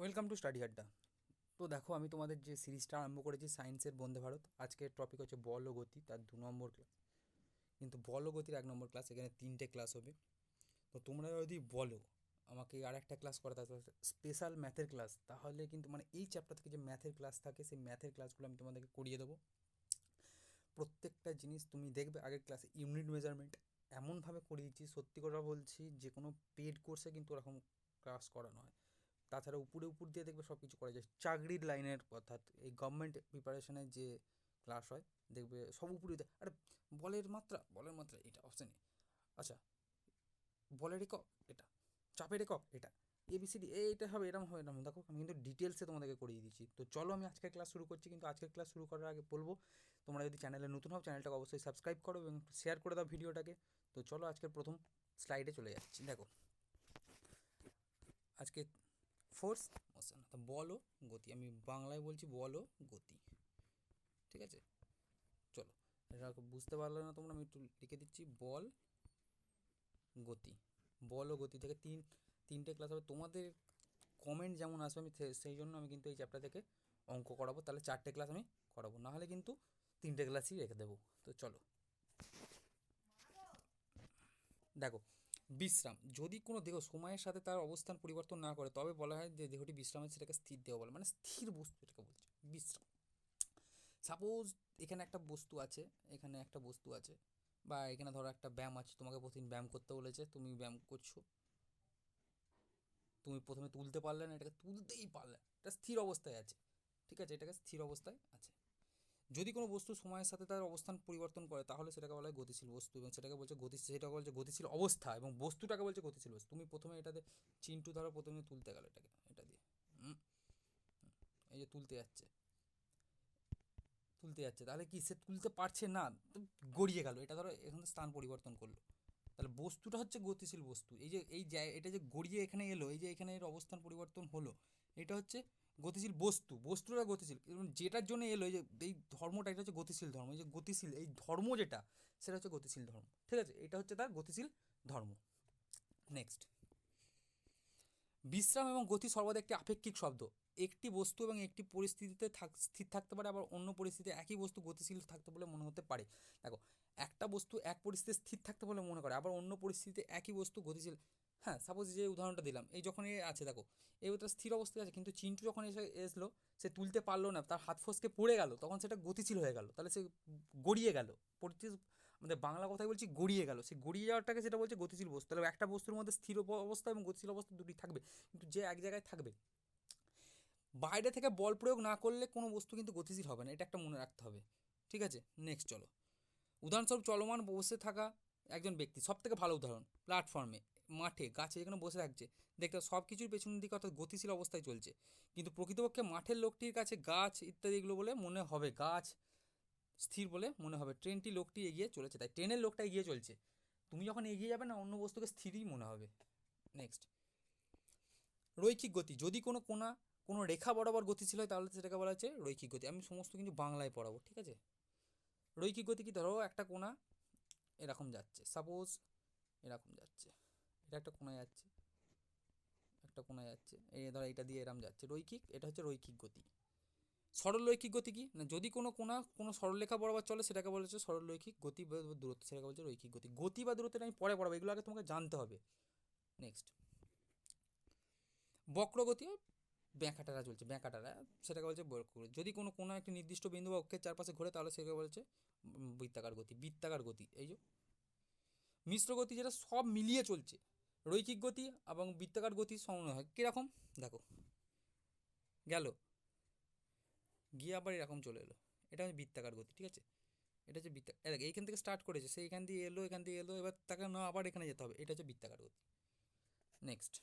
Welcome to study আড্ডা। তো দেখো, আমি তোমাদের যে সিরিজটা আরম্ভ করেছি, সায়েন্সের বন্দে ভারত, আজকের টপিক হচ্ছে বল ও গতি, তার দু নম্বর ক্লাস কিন্তু বল ও গতির এক নম্বর ক্লাস এখানে তিনটে ক্লাস হবে। তো তোমরা যদি বলো, আমাকে আর একটা ক্লাস করা স্পেশাল ম্যাথের ক্লাস তাহলে কিন্তু মানে এই চ্যাপ্টার থেকে যে ম্যাথের ক্লাস থাকে, সেই ম্যাথের ক্লাসগুলো আমি তোমাদেরকে করিয়ে দেবো। প্রত্যেকটা জিনিস তুমি দেখবে, আগের ক্লাসে ইউনিট মেজারমেন্ট এমনভাবে করিয়েছি, সত্যি কথা বলছি, যে কোনো পেড কোর্সে কিন্তু ওরকম ক্লাস করানো হয়। তাছাড়া উপরে উপর দিয়ে দেখবে সব কিছু করা যায়। চাকরির লাইনের অর্থাৎ এই গভর্নমেন্ট প্রিপারেশনের যে ক্লাস হয়, দেখবে সব উপরে আরে বলের মাত্রা বলের মাত্রা, এটা অপশানে আচ্ছা বলের একক, এটা। চাপের একক, এটা। এবিসিডি এইটা হবে এরকম হবে এরকম দেখো, আমি কিন্তু ডিটেলসে তোমাদেরকে করিয়ে দিচ্ছি। তো চলো, আমি আজকের ক্লাস শুরু করছি, কিন্তু আজকের ক্লাস শুরু করার আগে বলব, তোমরা যদি চ্যানেলে নতুন হও চ্যানেলটাকে অবশ্যই সাবস্ক্রাইব করো এবং শেয়ার করে দাও ভিডিওটাকে। তো চলো, আজকের প্রথম স্লাইডে চলে যাচ্ছি। দেখো, আজকে ফোর্স মোশন তো বলো গতি, আমি বাংলায় বলছি বলো গতি। ঠিক আছে? চলো। এটা বুঝতে পারলে না তোমরা, আমি একটু লিখে দিচ্ছি, বল গতি। বল ও গতি থেকে তিন, তিনটে ক্লাস হবে। তোমাদের কমেন্ট যেমন আসবে, আমি সেই জন্য আমি কিন্তু এই চ্যাপ্টার থেকে অঙ্ক করাবো। তাহলে চারটে ক্লাস আমি করাবো। নাহলে কিন্তু তিনটে ক্লাসই রেখে দেবো। তো চলো। দেখো বিশ্রাম। যদি কোনো দেহ সময়ের সাথে তার অবস্থান পরিবর্তন না করে, তবে বলা হয় যে দেহটি বিশ্রামের সেটাকে স্থির দেহ বলে মানে স্থির বস্তু এটাকে বলছে, বিশ্রাম। সাপোজ এখানে একটা বস্তু আছে, এখানে একটা বস্তু আছে, বা এখানে ধরো একটা ব্যায়াম আছে, তোমাকে প্রতিদিন ব্যায়াম করতে বলেছে, তুমি ব্যায়াম করছ, তুমি প্রথমে তুলতে পারলে না, এটাকে তুলতেই পারলে। এটা স্থির অবস্থায় আছে, ঠিক আছে? এটাকে স্থির অবস্থায় আছে। যদি কোনো বস্তু সময়ের সাথে তার অবস্থান পরিবর্তন করে, তাহলে সেটাকে বলা হয় গতিশীল বস্তু এবং সেটাকে বলছে গতি সেটাকে বলছে গতিশীল অবস্থা এবং বস্তুটাকে বলছে গতিশীল বস্তু। তুমি প্রথমে এটাতে চিন্টু ধরো, প্রথমে তুলতে গেলে এটাকে, এটা দিয়ে। এই যে তুলতে যাচ্ছে। তুলতে যাচ্ছে, তাহলে কি সে তুলতে পারছে না? গড়িয়ে গেল, এটা ধরো এখানে স্থান পরিবর্তন করল। তাহলে বস্তুটা হচ্ছে গতিশীল বস্তু। এই যে, এই জায়- এটা যে গড়িয়ে এখানে এলো, এই যে এখানে এর অবস্থান পরিবর্তন হলো, এটা হচ্ছে গতিশীল বস্তু বস্তুটা গতিশীল। যেটার জন্য এলো যে, এই ধর্মটা, এটা হচ্ছে গতিশীল ধর্ম। এই যে গতিশীল, এই ধর্ম যেটা, সেটা হচ্ছে গতিশীল ধর্ম। ঠিক আছে? এটা হচ্ছে তার গতিশীল ধর্ম। নেক্সট বিশ্রাম এবং গতি সর্বদা একটি আপেক্ষিক শব্দ। একটি বস্তু এবং একটি পরিস্থিতিতে থাক, স্থির থাকতে পারে, আবার অন্য পরিস্থিতিতে একই বস্তু গতিশীল থাকতে বলে মনে হতে পারে। দেখো, একটা বস্তু এক পরিস্থিতিতে স্থির থাকতে বলে মনে করে, আবার অন্য পরিস্থিতিতে একই বস্তু গতিশীল হ্যাঁ সাপোজ যে উদাহরণটা দিলাম, এই যখন এ আছে, দেখো এই ওটা স্থির অবস্থায় আছে, কিন্তু চিন্টু যখন এসে এসলো, সে তুলতে পারল না, তার হাত ফসকে পড়ে গেল, তখন সেটা গতিশীল হয়ে গেল, তাহলে সে গড়িয়ে গেল আমাদের বাংলা কথায় বলছি গড়িয়ে গেল, সে গড়িয়ে যাওয়াটাকে সেটা বলছে গতিশীল বস্তু, তাহলে একটা বস্তুর মধ্যে স্থির অবস্থা এবং গতিশীল অবস্থা দুটি থাকবে, কিন্তু যে এক জায়গায় থাকবে, বাইরে থেকে বল প্রয়োগ না করলে কোনো বস্তু কিন্তু গতিশীল হবে না, এটা একটা মনে রাখতে হবে, ঠিক আছে? নেক্সট চলো, উদাহরণস্বরূপ চলমান বসে থাকা একজন ব্যক্তি সব থেকে ভালো উদাহরণ প্ল্যাটফর্মে মাঠে, গাছে যেখানে বসে থাকছে, দেখতে সব কিছুর পেছনের দিকে অর্থাৎ গতিশীল অবস্থায় চলছে। কিন্তু প্রকৃতপক্ষে মাঠের লোকটির কাছে গাছ ইত্যাদি এগুলো বলে মনে হবে, গাছ স্থির বলে মনে হবে। ট্রেনটি লোকটি এগিয়ে চলেছে, তাই ট্রেনের লোকটা এগিয়ে চলছে। তুমি যখন এগিয়ে যাবে না, অন্য বস্তুকে স্থিরই মনে হবে। নেক্সট রৈখিক গতি, যদি কোনো কোনা, কোনো রেখা বরাবর গতিশীল হয়, তাহলে সেটাকে বলা হচ্ছে রৈখিক গতি। আমি সমস্ত কিন্তু বাংলায় পড়াবো, ঠিক আছে? রৈখিক গতি কি? ধরো একটা কোনা এরকম যাচ্ছে সাপোজ এরকম যাচ্ছে। এটা একটা কোনায় যাচ্ছে। একটা কোনায় যাচ্ছে। এই ধরো এটা দিয়ে এরম যাচ্ছে। রৈখিক, এটা হচ্ছে রৈখিক গতি। সরলরৈখিক গতি কি? না, যদি কোনো কোনা কোনো সরলরেখা বরাবর চলে, সেটাকে বলা হচ্ছে সরলরৈখিক গতি বা দূরত্ব, সেটাকে বলছে রৈখিক গতি। গতি বা দূরত্বটা আমি পরে পড়াবো, এগুলো আগে তোমাকে জানতে হবে। নেক্সট বক্রগতি ব্যাঁকাটারা চলছে, ব্যাঁকাটারা, সেটাকে বলছে বক্রগতি। যদি কোনো কোনো একটি নির্দিষ্ট বিন্দু বা অক্ষের চারপাশে ঘোরে, তাহলে সেটাকে বলছে বৃত্তাকার গতি বৃত্তাকার গতি। এই যে, মিশ্র গতি যেটা সব মিলিয়ে চলছে রৈখিক গতি এবং বৃত্তাকার গতি সমন্বয় হয়। কীরকম? দেখো, গেল। গিয়ে আবার এরকম চলে এলো। এটা হচ্ছে বৃত্তাকার গতি, ঠিক আছে? এটা হচ্ছে বৃত্তা দেখ, এইখান থেকে স্টার্ট করেছে। সে এখান দিয়ে এলো, এখান দিয়ে এলো, এবার তাকে না, আবার এখানে যেতে হবে। এটা হচ্ছে বৃত্তাকার গতি। নেক্সট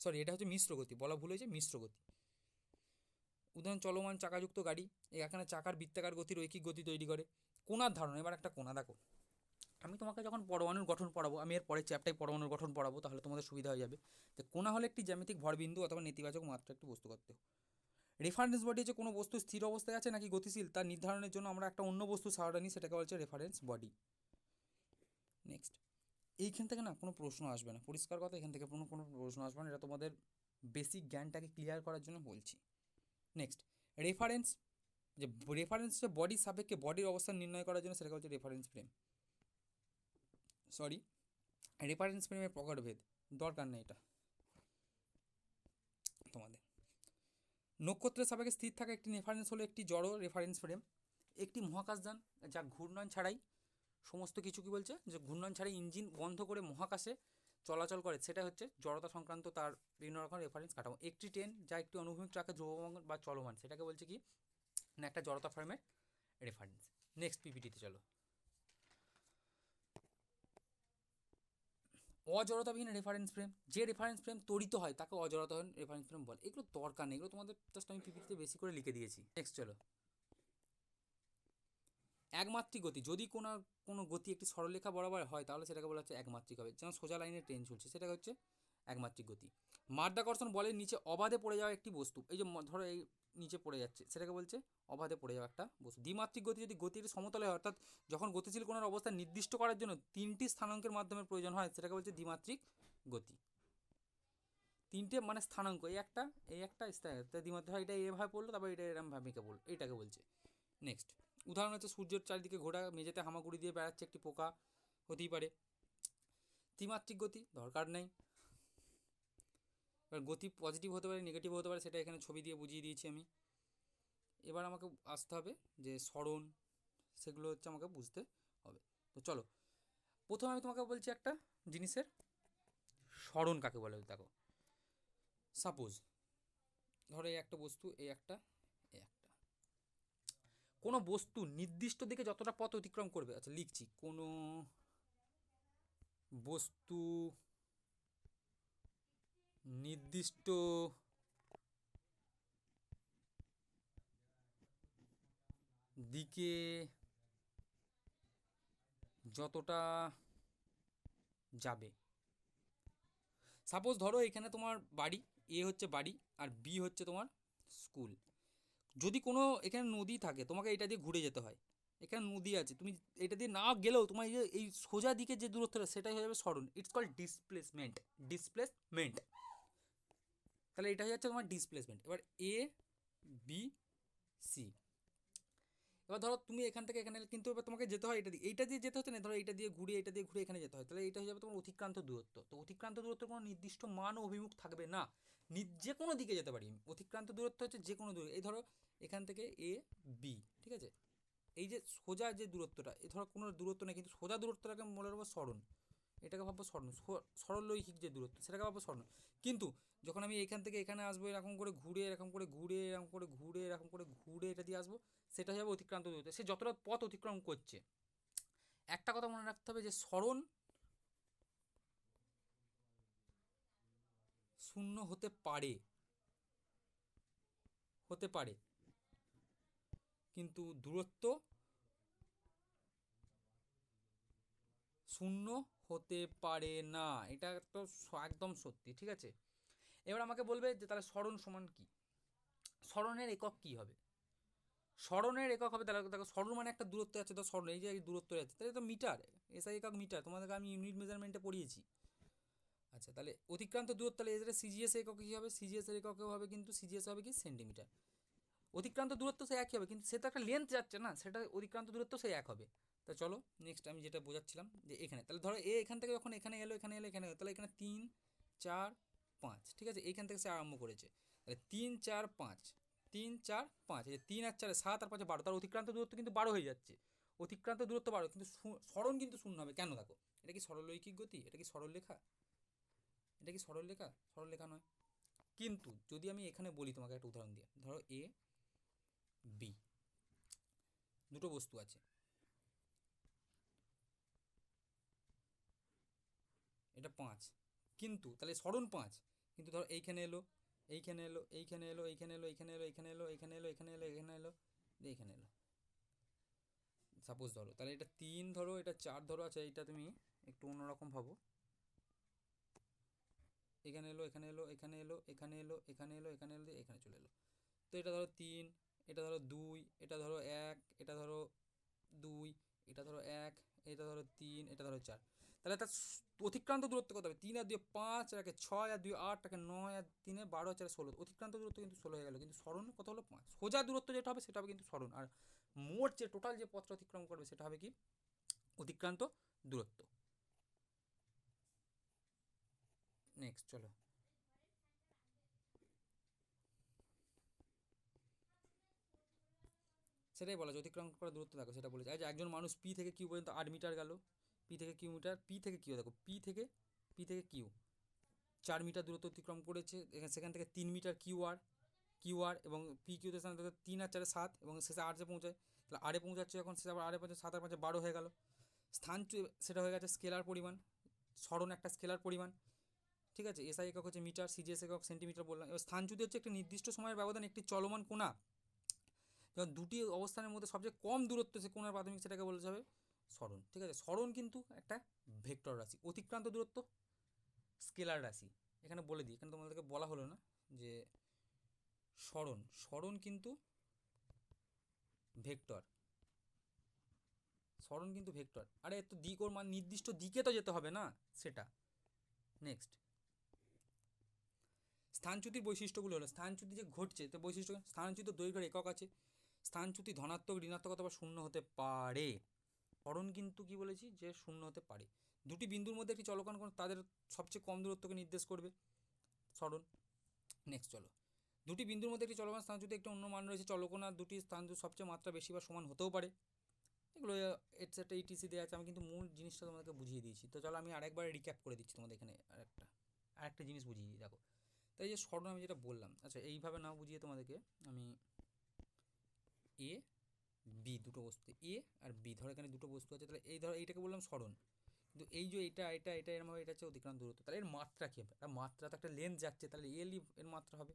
সরি এটা হচ্ছে মিশ্র গতি। বলা ভুল হয়েছে, মিশ্র গতি। উদাহরণ, চলমান চাকাযুক্ত গাড়ি। এখানে চাকার বৃত্তাকার গতি রৈখিক গতি তৈরি করে। কোনার ধারণা, এবার একটা কোনা দেখো। আমি তোমাকে যখন পরমাণুর গঠন পড়াবো, আমি এর পরের চ্যাপ্টারে পরমাণুর গঠন পড়াবো, তাহলে তোমাদের সুবিধা হয়ে যাবে। যে কোনা হলে একটি জ্যামিতিক ভরবিন্দু অথবা নেতিবাচক মাত্রা একটি বস্তু করতে রেফারেন্স বডি যে কোনো বস্তু স্থির অবস্থায় আছে নাকি গতিশীল, তার নির্ধারণের জন্য আমরা একটা অন্য বস্তু সাহায্য নিই, সেটাকে বলছে রেফারেন্স বডি নেক্সট এইখান থেকে না কোনো প্রশ্ন আসবে না। পরিষ্কার কথা, এখান থেকে কোনো কোনো প্রশ্ন আসবে না। এটা তোমাদের বেসিক জ্ঞানটাকে ক্লিয়ার করার জন্য বলছি। নেক্সট রেফারেন্স যে রেফারেন্স যে বডির সাপেক্ষে বডির অবস্থান নির্ণয় করার জন্য সেটাকে হচ্ছে রেফারেন্স ফ্রেম সরি রেফারেন্স ফ্রেমের প্রকারভেদ দরকার নেই এটা। তোমাদের। নক্ষত্রের সাপেক্ষে স্থির থাকা একটি রেফারেন্স হলো একটি জড় রেফারেন্স ফ্রেম একটি মহাকাশযান যা ঘূর্ণন ছাড়াই সমস্ত কিছু কি বলছে? যে ঘূর্ণন ছাড়াই ইঞ্জিন বন্ধ করে মহাকাশে চলাচল করে। সেটা হচ্ছে জড়তা সংক্রান্ত তার বিভিন্ন রকম রেফারেন্স কাঠামো। একটি ট্রেন যা একটি অনুভূমিক ট্রাকে ধ্রুবমান বা চলমান। সেটাকে বলছে কি? না একটা জড়তা ফ্রেমের রেফারেন্স নেক্সট পিপিটিতে চলো। অজড়তাবিহীন রেফারেন্স ফ্রেম যে রেফারেন্স ফ্রেম তড়িত হয়, তাকে অজড়তাহীন রেফারেন্স ফ্রেম বলে। এগুলো দরকার নেই, এগুলো তোমাদের জাস্ট আমি পিপিটিতে বেশি করে লিখে দিয়েছি। নেক্সট চলো। একমাত্রিক গতি, যদি কোনো কোনো গতি একটি সরলরেখা বরাবর হয়, তাহলে সেটাকে বলা হচ্ছে একমাত্রিক হবে। যেমন সোজা লাইনে ট্রেন চলছে সেটা হচ্ছে একমাত্রিক গতি। মাধ্যাকর্ষণ বলের নিচে অবাধে পড়ে যাওয়া একটি বস্তু, এই যে ধরো এই নিচে পড়ে যাচ্ছে। সেটাকে বলছে অবাধে পড়ে যাওয়া একটা বস্তু। দ্বিমাত্রিক গতি যদি গতির সমতলে হয়, অর্থাৎ যখন গতিশীল কোণের অবস্থা নির্দিষ্ট করার জন্য তিনটি স্থানাঙ্কের মাধ্যমে প্রয়োজন হয়, সেটাকে বলছে দ্বিমাত্রিক গতি। তিনটে মানে স্থানাঙ্ক, এই একটা এই একটা দ্বিমাত্রিক হয়, এটা এভাবে পড়ল, তারপর এটা এরম ভাবে বলল এইটাকে বলছে। নেক্সট উদাহরণ হচ্ছে সূর্যের চারিদিকে ঘোরা মেঝেতে হামাগুড়ি দিয়ে বেড়াচ্ছে একটি পোকা, হতেই পারে। ত্রিমাত্রিক গতি দরকার নেই। এবার গতি পজিটিভ হতে পারে নেগেটিভ হতে পারে, সেটা এখানে ছবি দিয়ে বুঝিয়ে দিয়েছি আমি। এবার আমাকে আসতে হবে যে স্মরণ, সেগুলো হচ্ছে আমাকে বুঝতে হবে। তো চলো, প্রথমে আমি তোমাকে বলছি একটা জিনিসের। স্মরণ কাকে বলে দেখো। সাপোজ ধরো এই একটা বস্তু, এই একটা এই একটা। কোনো বস্তু নির্দিষ্ট দিকে যতটা পথ অতিক্রম করবে আচ্ছা লিখছি, কোনো বস্তু নির্দিষ্ট দিকে যতটা যাবে। সাপোজ ধরো এখানে তোমার বাড়ি এ হচ্ছে বাড়ি আর বি হচ্ছে তোমার স্কুল যদি কোনো এখানে নদী থাকে, তোমাকে এটা দিয়ে ঘুরে যেতে হয়। এখানে নদী আছে, তুমি এটা দিয়ে না গেলেও তোমার এই সোজা দিকে যে দূরত্বটা, সেটাই হয়ে যাবে সরণ ইটস কল ডিসপ্লেসমেন্ট ডিসপ্লেসমেন্ট তাহলে এটা হয়ে যাচ্ছে তোমার ডিসপ্লেসমেন্ট এবার এ বি সি এবার ধরো তুমি এখান থেকে এখানে কিন্তু এবার তোমাকে যেতে হয় এটা দিয়ে। এইটা দিয়ে যেতে হচ্ছে না, ধরো এটা দিয়ে ঘুরে এটা দিয়ে ঘুরে এখানে যেতে হয়। তাহলে এটা হয়ে যাবে তোমার অতিক্রান্ত দূরত্ব। তো অতিক্রান্ত দূরত্ব কোনো নির্দিষ্ট মান ও অভিমুখ থাকবে না। যে কোনো দিকে যেতে পারি। অতিক্রান্ত দূরত্ব হচ্ছে যে কোনো দূর। এই ধরো এখান থেকে এ বি ঠিক আছে? এই যে সোজা যে দূরত্বটা, এ ধরো কোনো দূরত্ব নেই, কিন্তু সোজা দূরত্বটাকে মনে রাখব স্মরণ এটাকে ভাববো স্বর্ণ। সরলরৈখিক যে দূরত্ব, সেটাকে ভাববো স্বর্ণ। কিন্তু যখন আমি এখান থেকে এখানে আসব, এরকম করে ঘুরে, এরকম করে ঘুরে, এরকম করে ঘুরে, এরকম করে ঘুরে এটা দিয়ে আসব, সেটা যাবে অতিক্রান্ত দূরত্ব। সে যতটা পথ অতিক্রম করছে। একটা কথা মনে রাখতে হবে যে স্মরণ শূন্য হতে পারে। হতে পারে। কিন্তু দূরত্ব শূন্য হতে পারে না। এটা তো স- একদম সত্যি, ঠিক আছে? এবার আমাকে বলবে যে তাহলে স্মরণ সমান কি? স্মরণের একক কি হবে? স্মরণের একক হবে, তাহলে দেখো স্মরণ মানে একটা দূরত্ব আছে তো স্মরণ, এই যে দূরত্ব আছে, তাহলে তো মিটার, এসআই একক মিটার, তোমাদেরকে আমি ইউনিট মেজারমেন্টে পড়িয়েছি। আচ্ছা তাহলে অতিক্রান্ত দূরত্ব, তাহলে এদের সিজিএস একক কী হবে? সিজিএস এর এককেও হবে কিন্তু সিজিএস হবে কি? সেন্টিমিটার অতিক্রান্ত দূরত্ব সে একই হবে, কিন্তু সে তো একটা লেন্থ যাচ্ছে না, সেটা অতিক্রান্ত দূরত্ব সেই এক হবে। তা চলো নেক্সট আমি যেটা বোঝাচ্ছিলাম যে এখানে। তাহলে ধরো এ এখান থেকে যখন এখানে এলো এখানে এলো এখানে এলো, তাহলে এখানে তিন, চার, পাঁচ, ঠিক আছে? এইখান থেকে সে আরম্ভ করেছে। তাহলে তিন, চার, পাঁচ, তিন, চার, পাঁচ, এই তিন আর চারে সাত আর পাঁচে বারো তার অতিক্রান্ত দূরত্ব কিন্তু বারো হয়ে যাচ্ছে। অতিক্রান্ত দূরত্ব বারো, কিন্তু স্মরণ কিন্তু শূন্য হবে। কেন দেখো? এটা কি সরলরৈখিক গতি? এটা কি সরল লেখা এটা কি সরল লেখা সরল লেখা নয়। কিন্তু যদি আমি এখানে বলি তোমাকে একটা উদাহরণ দিয়ে, ধরো এ, বি, দুটো বস্তু আছে। এটা পাঁচ। কিন্তু, তাহলে স্মরণ পাঁচ। কিন্তু ধরো এইখানে এলো এইখানে এলো এইখানে এলো এইখানে এলো এইখানে এলো এইখানে এলো এইখানে এলো এখানে এলো এখানে এলো এইখানে এলো। সাপোজ ধরো, তাহলে এটা তিন ধরো, এটা চার ধরো আচ্ছা এইটা তুমি একটু অন্যরকম ভাবো। এখানে এলো এখানে এলো এখানে এলো এখানে এলো এখানে এলো এখানে এলো এখানে চলে এলো। তো এটা ধরো তিন, এটা ধরো দুই, এটা ধরো এক, এটা ধরো দুই, এটা ধরো এক, এটা ধরো তিন, এটা ধরো চার। তাহলে তার অতিক্রান্ত দূরত্ব কত হবে? তিন আর দুই পাঁচ আর একে ছয় আর দুই আট একে নয় আর তিনে বারো চারে ষোলো। অতিক্রান্ত দূরত্ব কিন্তু ষোলো হয়ে গেল। কিন্তু স্মরণ কত হলো? পাঁচ। সোজা দূরত্ব যেটা হবে, সেটা হবে কিন্তু স্মরণ। আর মোট যে টোটাল যে পথটা অতিক্রম করবে, সেটা হবে কি? অতিক্রান্ত দূরত্ব। নেক্সট চলো। সেটাই বলা অতিক্রম করা দূরত্ব দেখো, সেটা বলেছে আচ্ছা একজন মানুষ পি থেকে কিউ পর্যন্ত আট মিটার গেল। পি থেকে কিউ মিটার পি থেকে কিউ দেখো পি থেকে পি থেকে কিউ চার মিটার দূরত্ব অতিক্রম করেছে, এখানে, সেখান থেকে তিন metre Q R Q R এবং পি কিউতে তিন আর চারে সাত এবং শেষে আটে পৌঁছায়। তাহলে আরে পৌঁছাচ্ছে যখন, শেষে আবার আরে পাঁচে সাত আর পাঁচে বারো হয়ে গেল। স্থান সেটা হয়ে গেছে স্কেলার পরিমাণ। স্মরণ একটা স্কেলার পরিমাণ। ঠিক আছে? এসআই একক হচ্ছে মিটার সিজিএস একক সেন্টিমিটার বললাম। এবার স্থানচ্যুতি হচ্ছে একটি নির্দিষ্ট সময়ের ব্যবধানে একটি চলমান কোণা। যখন দুটি অবস্থানের মধ্যে সবচেয়ে কম দূরত্ব সে কোণার প্রাথমিক সেটাকে বলতে যাবে স্মরণ, ঠিক আছে? স্মরণ কিন্তু একটা ভেক্টর রাশি, অতিক্রান্ত দূরত্ব, স্কেলার রাশি। এখানে বলে দিই, এখানে তোমাদেরকে বলা হলো না যে স্মরণ স্মরণ কিন্তু ভেক্টর। স্মরণ কিন্তু ভেক্টর। আরে, তো দিক ওর মান, নির্দিষ্ট দিকে তো যেতে হবে না সেটা। নেক্সট স্থানচ্যুতির বৈশিষ্ট্যগুলো হলো, স্থানচ্যুতি যে ঘটছে, তো বৈশিষ্ট্য, স্থানচ্যুত দৈর্ঘ্যের একক আছে। স্থানচ্যুতি ধনাত্মক, ঋণাত্মক অথবা শূন্য হতে পারে। স্মরণ কিন্তু কি বলেছি যে শূন্য হতে পারে। দুটি বিন্দুর মধ্যে একটি চলকণ কোণ, তাদের সবচেয়ে কম দূরত্বকে নির্দেশ করবে। স্মরণ নেক্সট চলো। দুটি বিন্দুর মধ্যে একটি স্থান যদি একটি অন্য মান রয়েছে চলকোণার দুটি স্থান সবচেয়ে মাত্রা বেশি বা সমান হতেও পারে। এগুলো এটসেট্রা ইটিসি দেওয়া আছে, আমি কিন্তু মূল জিনিসটা তোমাদেরকে বুঝিয়ে দিয়েছি। তো চলো আমি আরেকবার রিক্যাপ করে দিচ্ছি তোমাদের এখানে আরেকটা আরেকটা জিনিস বুঝিয়ে দিই, দেখো। তাই যে স্মরণ আমি যেটা বললাম আচ্ছা এইভাবে না বুঝিয়ে তোমাদেরকে আমি এ বি দুটো বস্তু এ আর বি ধর এখানে দুটো বস্তু আছে, তাহলে এই ধরো এইটাকে বললাম স্মরণ কিন্তু এই যে এটা এটা এটা এরমভাবে এটা হচ্ছে অতিক্রান্ত দূরত্ব। তাহলে এর মাত্রা কী হবে? একটা মাত্রা তো একটা লেন্থ যাচ্ছে, তাহলে এল এর মাত্রা হবে।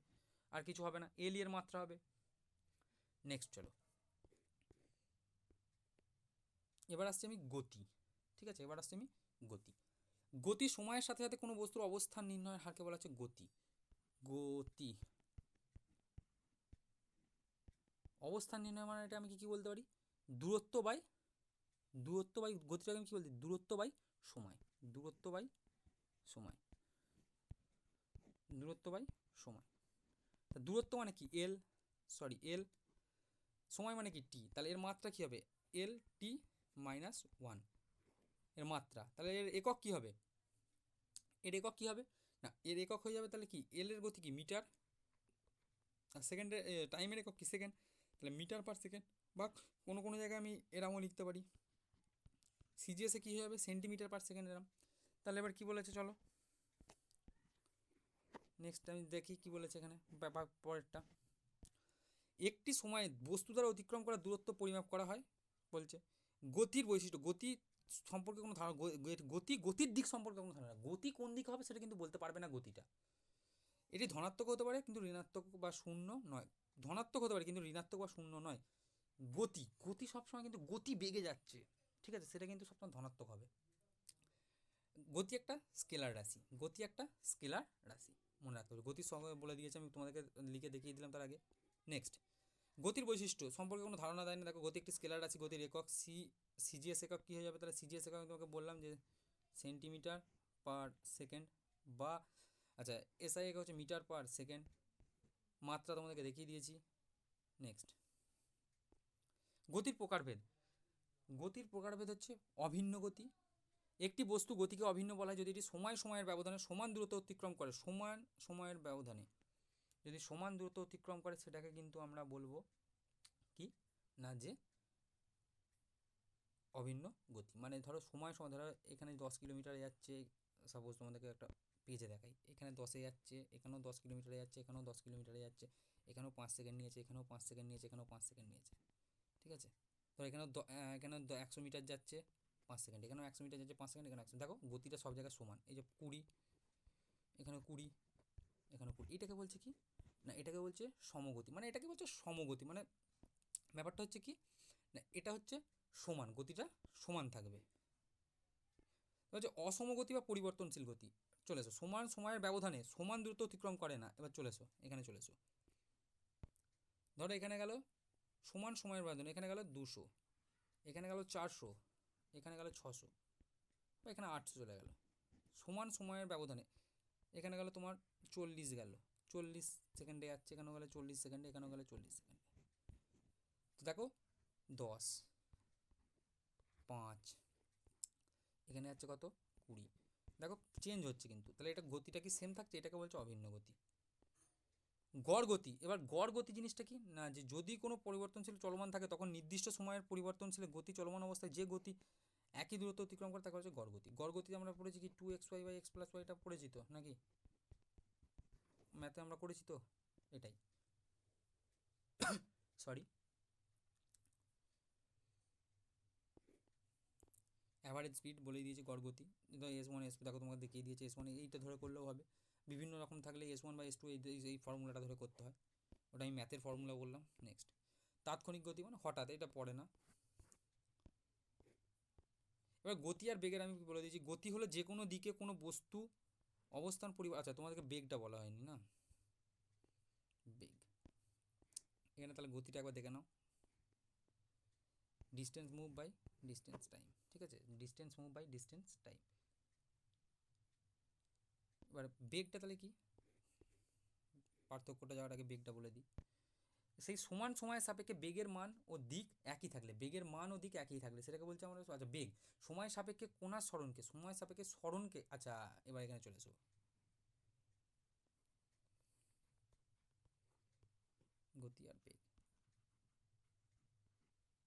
আর কিছু হবে না এল এর মাত্রা হবে। নেক্সট চলো। এবার আসছি আমি গতি, ঠিক আছে? এবার আসছি আমি গতি। গতি সময়ের সাথে সাথে কোনো বস্তুর অবস্থান নির্ণয়ের হারকে বলা হচ্ছে গতি। গতি। অবস্থান নির্ণয় মানে এটা আমি কি কি বলতে পারি? দূরত্ব বাই দূরত্ব বাই গতিটাকে আমি কী বলতে, দূরত্ব বাই সময়, দূরত্ব বাই সময়, দূরত্ব বাই সময়। তা দূরত্ব মানে কি? এল সরি এল সময় মানে কি? টি তাহলে এর মাত্রা কী হবে? এল টি মাইনাস ওয়ানের মাত্রা, তাহলে এর একক কী হবে? এর একক কী হবে? না, এর একক হয়ে যাবে তাহলে কি? এল এর গতি কি? মিটার আর সেকেন্ডের টাইমের একক কি? সেকেন্ড তাহলে মিটার পার সেকেন্ড বা কোনো কোনো জায়গায় আমি এরামও লিখতে পারি। সিজিএসে কী হয়ে যাবে? সেন্টিমিটার পার সেকেন্ড এরাম। তাহলে এবার কী বলেছে চলো? নেক্সট আমি দেখি কী বলেছে এখানে ব্যাপার পরেরটা। একটি সময়ে বস্তু দ্বারা অতিক্রম করা দূরত্ব পরিমাপ করা হয়, বলছে। গতির বৈশিষ্ট্য, গতি সম্পর্কে কোনো ধারণা গতি, গতির দিক সম্পর্কে কোনো ধারণা গতি কোন দিকে হবে সেটা কিন্তু বলতে পারবে না গতিটা। এটি ধনাত্মক হতে পারে কিন্তু ঋণাত্মক বা শূন্য নয়। ধনাত্মক হতে পারে, কিন্তু ঋণাত্মক বা শূন্য নয়। গতি গতি সবসময় কিন্তু গতি বেগে যাচ্ছে, ঠিক আছে? সেটা কিন্তু সবসময় ধনাত্মক হবে। গতি একটা স্কেলার রাশি, গতি একটা স্কেলার রাশি, মনে রাখতে হবে। গতির সঙ্গে বলে দিয়েছি আমি, তোমাদেরকে লিখে দেখিয়ে দিলাম তার আগে। নেক্সট গতির বৈশিষ্ট্য সম্পর্কে কোনো ধারণা দেয় না দেখো, গতি একটি স্কেলার রাশি, গতির একক সি সিজিএস একক কী হয়ে যাবে? তাহলে সিজিএস একক আমি তোমাকে বললাম যে সেন্টিমিটার পার সেকেন্ড বা আচ্ছা এসআই একক হচ্ছে মিটার পার সেকেন্ড মাত্রা তোমাদেরকে দেখিয়ে দিয়েছি। নেক্সট গতির প্রকারভেদ। গতির প্রকারভেদ হচ্ছে অভিন্ন গতি। একটি বস্তু গতিকে অভিন্ন বলা হয় যদি এটি সময় সময়ের ব্যবধানে সমান দূরত্ব অতিক্রম করে, সমান সময়ের ব্যবধানে। যদি সমান দূরত্ব অতিক্রম করে, সেটাকে কিন্তু আমরা বলব কি? না যে অভিন্ন গতি। মানে ধরো সময় সময় ধরো এখানে দশ কিলোমিটার যাচ্ছে সাপোজ তোমাদেরকে একটা পেজে দেখাই। এখানে দশে যাচ্ছে, এখানেও দশ কিলোমিটারে যাচ্ছে, এখানেও দশ কিলোমিটারে যাচ্ছে, এখানেও পাঁচ সেকেন্ড নিয়েছে, এখানেও পাঁচ সেকেন্ড নিয়েছে, এখানেও পাঁচ সেকেন্ড নিয়েছে। ঠিক আছে? ধর এখানেও এখানেও একশো মিটার যাচ্ছে, পাঁচ সেকেন্ড। এখানেও একশো মিটার যাচ্ছে, পাঁচ সেকেন্ড এখানে একশো। দেখো, গতিটা সব জায়গায় সমান। এই যে কুড়ি এখানে কুড়ি এখানে কুড়ি। এটাকে বলছে কি? না, এটাকে বলছে সমগতি। মানে এটাকে বলছে সমগতি। মানে ব্যাপারটা হচ্ছে কি? না, এটা হচ্ছে সমান, গতিটা সমান থাকবে। হচ্ছে অসমগতি বা পরিবর্তনশীল গতি। চলে এসো সমান সময়ের ব্যবধানে সমান দ্রুত অতিক্রম করে না। এবার চলে এসো এখানে চলে এসো ধরো এখানে গেল সমান সময়ের ব্যবধানে, এখানে গেল দুশো, এখানে গেল চারশো, এখানে গেল ছশো, বা এখানে আটশো চলে গেল। সমান সময়ের ব্যবধানে এখানে গেল তোমার চল্লিশ গেল। চল্লিশ সেকেন্ডে যাচ্ছে, এখানেও গেলে চল্লিশ সেকেন্ডে, এখানেও গেলে চল্লিশ সেকেন্ডে। তো দেখো, দশ, পাঁচ, এখানে যাচ্ছে কত? কুড়ি। দেখো চেঞ্জ হচ্ছে কিন্তু। তাহলে এটা গতিটা কি সেম থাকছে? এটাকে বলছে অভিন্ন গতি। গড় গতি। এবার গড় গতি জিনিসটা কি? না, যে যদি কোনো পরিবর্তনশীল চলমান থাকে, তখন নির্দিষ্ট সময়ের পরিবর্তনশীল গতি চলমান অবস্থায় যে গতি একই দূরত্ব অতিক্রম করে, তাকে হচ্ছে গড় গতি। গড় গতি আমরা পড়েছি কি two X Y by X plus ওয়াইটা পড়েছি তো, নাকি? ম্যাথে আমরা করেছি তো, এটাই। সরি অ্যাভারেজ স্পিড বলে দিয়েছে গড় গতি এস ওয়ান এস টু দেখো তোমাকে দেখিয়ে দিয়েছে এস ওয়ান এইটা ধরে করলেও হবে। বিভিন্ন রকম থাকলে এস ওয়ান বা এস টু এই এই ফর্মুলাটা ধরে করতে হয়। ওটা আমি ম্যাথের ফর্মুলা বললাম নেক্সট তাৎক্ষণিক গতি মানে হঠাৎ, এটা পড়ে না। এবার গতি আর বেগের আমি বলে দিয়েছি, গতি হলো যে কোনো দিকে কোনো বস্তু, অবস্থান, পরিবার আচ্ছা তোমাদেরকে বেগটা বলা হয়নি না? বেগ। এখানে তাহলে গতিটা একবার দেখে নাও। Distance move by distance time ঠিক আছে? Distance move by distance time এবার বেগটা তাহলে কি? পার্থক্যটা যাওয়ার আগে বেগটা বলে দিই। সেই সমান সময়ের সাপেক্ষে বেগের মান ও দিক একই থাকলে, বেগের মান ও দিক একই থাকলে, সেটাকে বলছে আমরা আচ্ছা বেগ। সময় সাপেক্ষে কোনার স্মরণকে সময় সাপেক্ষে স্মরণকে আচ্ছা এবার এখানে চলে এসো। গতি আর বেগ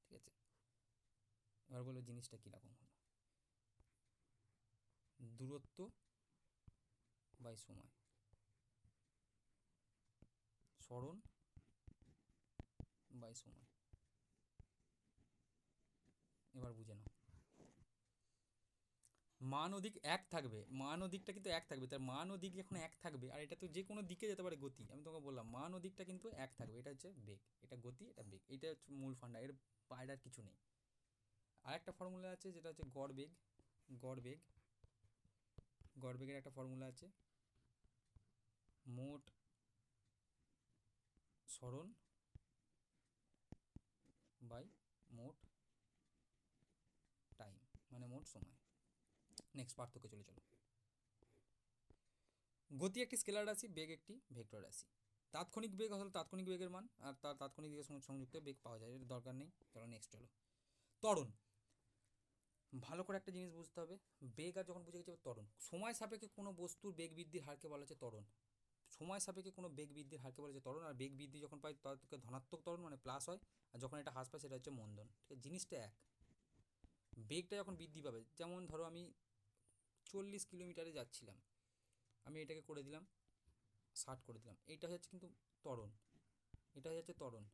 ঠিক আছে এবার বলো জিনিসটা কীরকম হলো? দূরত্ব বাই সময়। স্মরণ বাই সময়। এবার বুঝে নাও। মান ও দিক এক থাকবে। মান ও দিকটা কিন্তু এক থাকবে। তার মান ও দিক যখন এক থাকবে, আর এটা তো যে কোনো দিকে যেতে পারে গতি। আমি তোমাকে বললাম, মান ও দিকটা কিন্তু এক থাকবে। এটা হচ্ছে বেগ। এটা গতি, এটা বেগ। এটা হচ্ছে মূল ফান্ডা। এর বাইরে আর কিছু নেই। আরেকটা ফর্মুলা আছে যেটা হচ্ছে গড় বেগ গড় বেগ গড় বেগের একটা ফর্মুলা আছে। মোট স্মরণ বাই মোট টাইম মানে মোট সময়। নেক্সট পার্থক্য চলে চলো। গতি একটি স্কেলার রাশি, বেগ একটি ভেক্টর রাশি। তাৎক্ষণিক বেগ হলো তাৎক্ষণিক বেগের মান, আর তার তাৎক্ষণিক সঙ্গে সংযুক্ত বেগ পাওয়া যায়, এর দরকার নেই। চলো নেক্সট চলো। ত্বরণ ভালো করে একটা জিনিস বুঝতে হবে। বেগ আর যখন বুঝে গেছে ত্বরণ। সময় সাপেক্ষে কোনো বস্তুর বেগ বৃদ্ধির হারকে বলা হচ্ছে ত্বরণ। সময় সাপেক্ষে কোনো বেগ বৃদ্ধির হারকে বলা হচ্ছে ত্বরণ, আর বেগ বৃদ্ধি যখন পাই তাকে ধনাত্মক ত্বরণ মানে প্লাস হয়, আর যখন এটা হ্রাস পায়, সেটা হচ্ছে মন্দন। ঠিক আছে? জিনিসটা এক। বেগটা যখন বৃদ্ধি পাবে, যেমন ধরো আমি চল্লিশ কিলোমিটারে যাচ্ছিলাম, আমি এটাকে করে দিলাম, ষাট করে দিলাম, এইটা হচ্ছে কিন্তু ত্বরণ। এটা হচ্ছে ত্বরণ।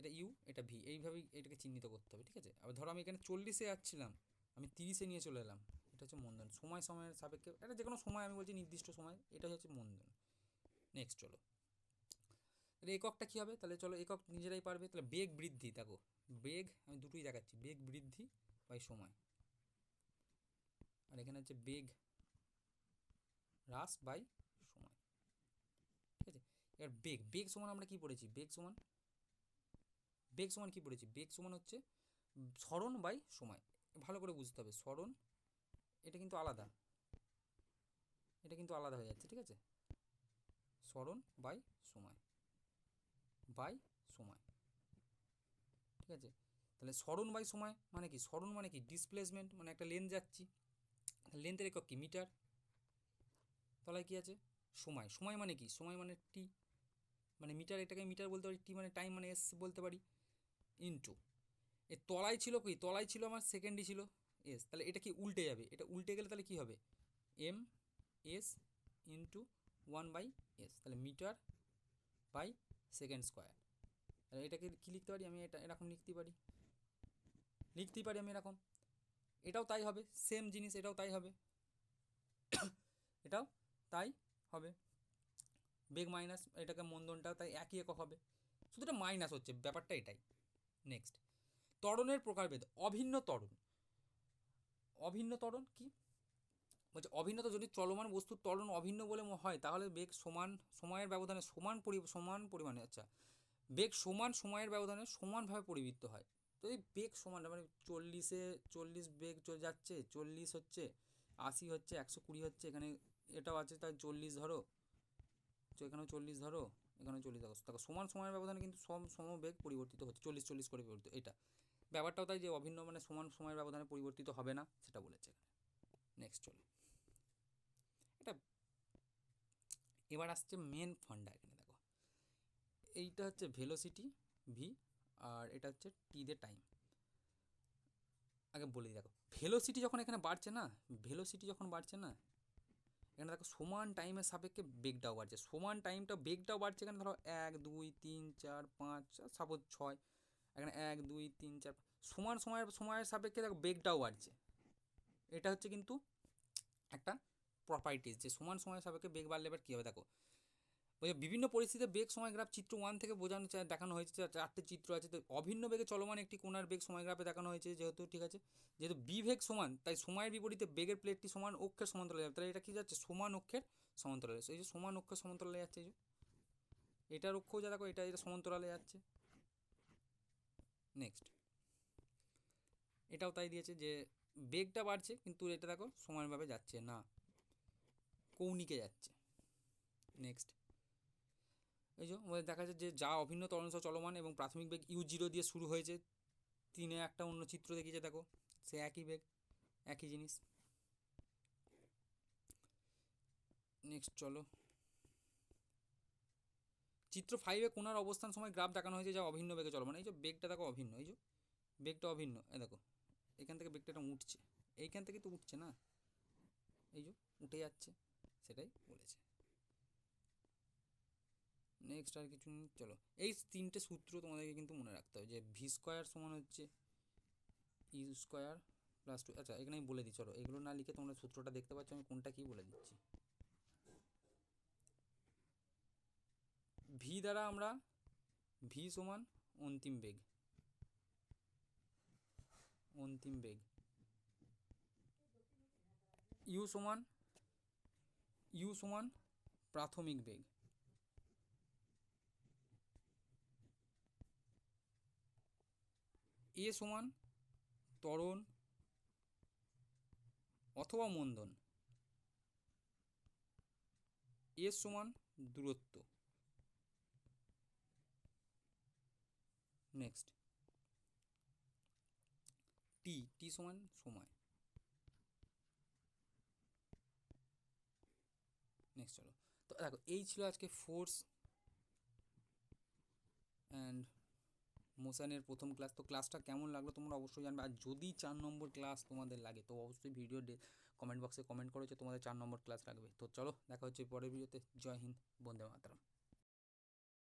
এটা ইউ, এটা ভি। এইভাবেই এটাকে চিহ্নিত করতে হবে, ঠিক আছে? আবার ধরো আমি এখানে চল্লিশে যাচ্ছিলাম, আমি তিরিশে নিয়ে চলে এলাম, এটা হচ্ছে মন্দন। সময় সময়ের সাপেক্ষে, এটা যে কোনো সময় আমি বলছি নির্দিষ্ট সময় এটা হচ্ছে মন্দন। নেক্সট চলো। তাহলে এককটা কী হবে? তাহলে চলো একক নিজেরাই পারবে, তাহলে বেগ বৃদ্ধি, দেখো, বেগ আমি দুটোই দেখাচ্ছি, বেগ বৃদ্ধি বাই সময়। আর এখানে হচ্ছে বেগ হ্রাস বাই সময়, ঠিক আছে? এবার বেগ বেগ সমান আমরা কি পড়েছি? বেগ সমান বেগ সমান কি পড়েছি বেগ সমান হচ্ছে, স্মরণ বাই সময়। ভালো করে বুঝতে হবে, স্মরণ, এটা কিন্তু আলাদা। এটা কিন্তু আলাদা হয়ে যাচ্ছে, ঠিক আছে? স্মরণ বাই সময়। বাই সময়। ঠিক আছে? তাহলে স্মরণ বাই সময় মানে কি? স্মরণ মানে কি? ডিসপ্লেসমেন্ট মানে একটা লেন যাচ্ছি। লেন্থের একক কি? মিটার তলায় কি আছে? সময়। সময় মানে কি? সময় মানে টি মানে মিটার এটাকে মিটার বলতে পারি টি মানে টাইম মানে এস বলতে পারি। ইন্টু এ তলায় ছিল কি? তলায় ছিল আমার সেকেন্ডই ছিল। এস তাহলে এটা কি উল্টে যাবে? এটা উল্টে গেলে তাহলে কি হবে? M S into one by S তাহলে মিটার বাই সেকেন্ড স্কোয়ার তাহলে এটাকে কী লিখতে পারি? আমি এটা এরকম লিখতে পারি। লিখতেই পারি আমি এরকম। এটাও তাই হবে সেম জিনিস, এটাও তাই হবে। এটাও তাই হবে। বেগ মাইনাস, এটাকে মন্দনটাও তাই একই একক হবে। শুধু এটা মাইনাস হচ্ছে, ব্যাপারটা এটাই। নেক্সট ত্বরণের প্রকারভেদ। অভিন্ন ত্বরণ। অভিন্ন ত্বরণ কি? বলছে অভিন্নতা যদি চলমান বস্তুর ত্বরণ অভিন্ন বলে হয়, তাহলে বেগ সমান, সময়ের ব্যবধানে সমান পরি সমান পরিমাণে আচ্ছা বেগ সমান সময়ের ব্যবধানে সমানভাবে পরিবৃত্ত হয়। তো এই বেগ সমান মানে চল্লিশে, চল্লিশ বেগ চলে যাচ্ছে, চল্লিশ হচ্ছে, আশি হচ্ছে, একশো কুড়ি হচ্ছে, এখানে এটাও আছে, তাই চল্লিশ ধরো। এখানেও চল্লিশ ধরো। এখানেও চল্লিশ ধরো দেখো, সমান সময়ের ব্যবধানে কিন্তু সম, সমবেগ পরিবর্তিত হচ্ছে, চল্লিশ চল্লিশ করে পরিবর্তিত, এটা। ব্যাপারটাও তাই যে অভিন্ন মানে সমান সময়ের ব্যবধানে পরিবর্তিত হবে না, সেটা বলেছে নেক্সট চলো। এটা এবার আসছে মেন ফান্ডা এখানে, দেখো। এইটা হচ্ছে ভেলোসিটি ভি আর এটা হচ্ছে টি দের টাইম আগে বলে দিই, দেখো ভেলোসিটি যখন এখানে বাড়ছে না ভেলোসিটি যখন বাড়ছে না এখানে দেখো সমান টাইমের সাপেক্ষে বেগটাও বাড়ছে। সমান টাইমটা বেগটাও বাড়ছে এখানে ধরো এক, দুই, তিন, চার, পাঁচ সাপোজ ছয়। এখানে এক, দুই, তিন, চার সমান সময়ের সময়ের সাপেক্ষে দেখো বেগটাও বাড়ছে। এটা হচ্ছে কিন্তু একটা প্রপার্টিস যে সমান সময়ের সাপেক্ষে বেগ বাড়লে এবার কী হবে? দেখো বিভিন্ন পরিস্থিতিতে বেগ সময় গ্রাফ চিত্র ওয়ান থেকে বোঝানো দেখানো হয়েছে চারটে চিত্র আছে। তো অভিন্ন বেগে চলমান একটি কোণার বেগ সময় গ্রাফে দেখানো হয়েছে যেহেতু, ঠিক আছে? যেহেতু বিভেগ সমান, তাই সময়ের বিপরীতে বেগের প্লেটটি সমান অক্ষের সমান্তরালে যাবে। তাহলে এটা কী যাচ্ছে? সমান অক্ষের সমান্তরালে। এই যে সমান অক্ষের সমান্তরালে যাচ্ছে যে। এটার অক্ষও যা দেখো, এটা এটা সমান্তরালে যাচ্ছে। নেক্সট এটাও তাই দিয়েছে যে বেগটা বাড়ছে, কিন্তু এটা দেখো, সমানভাবে যাচ্ছে না। কৌনিকে যাচ্ছে। নেক্সট এই যে আমাদের দেখা যাচ্ছে যে যা অভিন্ন তরঙ্গ চলমান এবং প্রাথমিক বেগ ইউ জিরো দিয়ে শুরু হয়েছে, তিনে একটা অন্য চিত্র দেখিয়েছে, দেখো, সে একই বেগ, একই জিনিস। নেক্সট চলো। চিত্র ফাইভে কোনার অবস্থান সময় গ্রাফ দেখানো হয়েছে যা অভিন্ন বেগে চলমান। এই যে, বেগটা দেখো অভিন্ন, এই যে, বেগটা অভিন্ন এ দেখো, এখান থেকে বেগটা এটা উঠছে, এইখান থেকে তো উঠছে না, এই যে, উঠে যাচ্ছে, সেটাই বলেছে। নেক্সট আর কিছু নেই, চলো। এই তিনটে সূত্র তোমাদেরকে কিন্তু মনে রাখতে হবে যে ভি স্কোয়ার সমান হচ্ছে ই স্কোয়ার প্লাস টু আচ্ছা এখানে আমি বলে দিই, চলো। এগুলো না লিখে তোমরা সূত্রটা দেখতে পাচ্ছ, আমি কোনটা কী বলে দিচ্ছি। ভি দ্বারা আমরা ভি সমান অন্তিম বেগ। অন্তিম বেগ। ইউ সমান ইউ সমান প্রাথমিক বেগ। এ সমান ত্বরণ অথবা মন্দন। এ সমান দূরত্ব। নেক্সট। টি টি সমান সময়। নেক্সট চলো। তো দেখো, এই ছিল আজকে ফোর্স অ্যান্ড মোশানের প্রথম ক্লাস। তো ক্লাসটা কেমন লাগল তোমরা অবশ্যই জানবে। আর যদি চার নম্বর ক্লাস তোমাদের লাগে, তো অবশ্যই ভিডিও কমেন্ট বক্সে কমেন্ট করো যে তোমাদের চার নম্বর ক্লাস লাগবে। তো চলো, দেখা হচ্ছে পরের ভিডিওতে। জয় হিন্দ, বন্দে মাতরম।